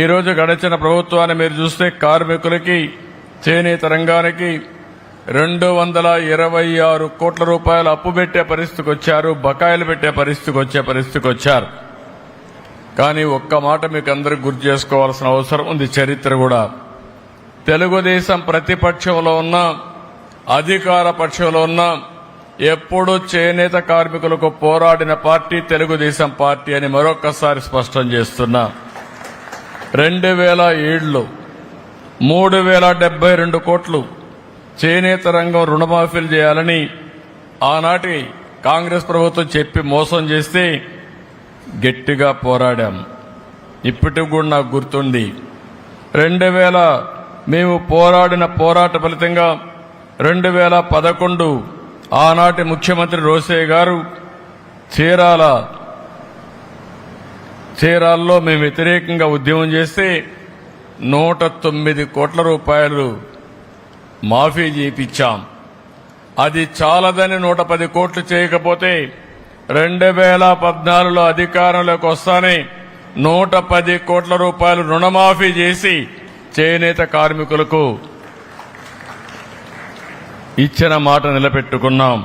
ఈరోజు గడిచిన ప్రభుత్వాన్ని మీరు చూస్తే కార్మికులకి చేనేత రంగానికి రెండు వందల ఇరవై ఆరు కోట్ల రూపాయలు అప్పు పెట్టే పరిస్థితికి వచ్చారు బకాయిలు పెట్టే పరిస్థితికి వచ్చే పరిస్థితికి వచ్చారు. కానీ ఒక్క మాట మీకు అందరికి గుర్తు చేసుకోవాల్సిన అవసరం ఉంది చరిత్ర కూడా. తెలుగుదేశం ప్రతిపక్షంలో ఉన్న అధికార పక్షంలో ఉన్న ఎప్పుడు చేనేత కార్మికులకు పోరాడిన పార్టీ తెలుగుదేశం పార్టీ అని మరొక్కసారి స్పష్టం చేస్తున్నా. రెండు వేల ఏడులో మూడు వేల డెబ్బై రెండు కోట్లు చేనేత రంగం రుణమాఫీలు చేయాలని ఆనాటి కాంగ్రెస్ ప్రభుత్వం చెప్పి మోసం చేస్తే గట్టిగా పోరాడాం. ఇప్పటికి కూడా నాకు గుర్తుంది. రెండు వేల మేము పోరాడిన పోరాట ఫలితంగా రెండు వేల పదకొండు ఆనాటి ముఖ్యమంత్రి రోసయ్య గారు చీరాల చీరాల్లో మేము వ్యతిరేకంగా ఉద్యమం చేస్తే నూట తొమ్మిది కోట్ల రూపాయలు మాఫీ చేయించాం అది చాలదని నూట పది కోట్లు చేయకపోతే రెండు వేల పద్నాలుగులో అధికారంలోకి వస్తానే నూట పది కోట్ల రూపాయలు రుణమాఫీ చేసి చేనేత కార్మికులకు ఇచ్చిన మాట నిలబెట్టుకున్నాం.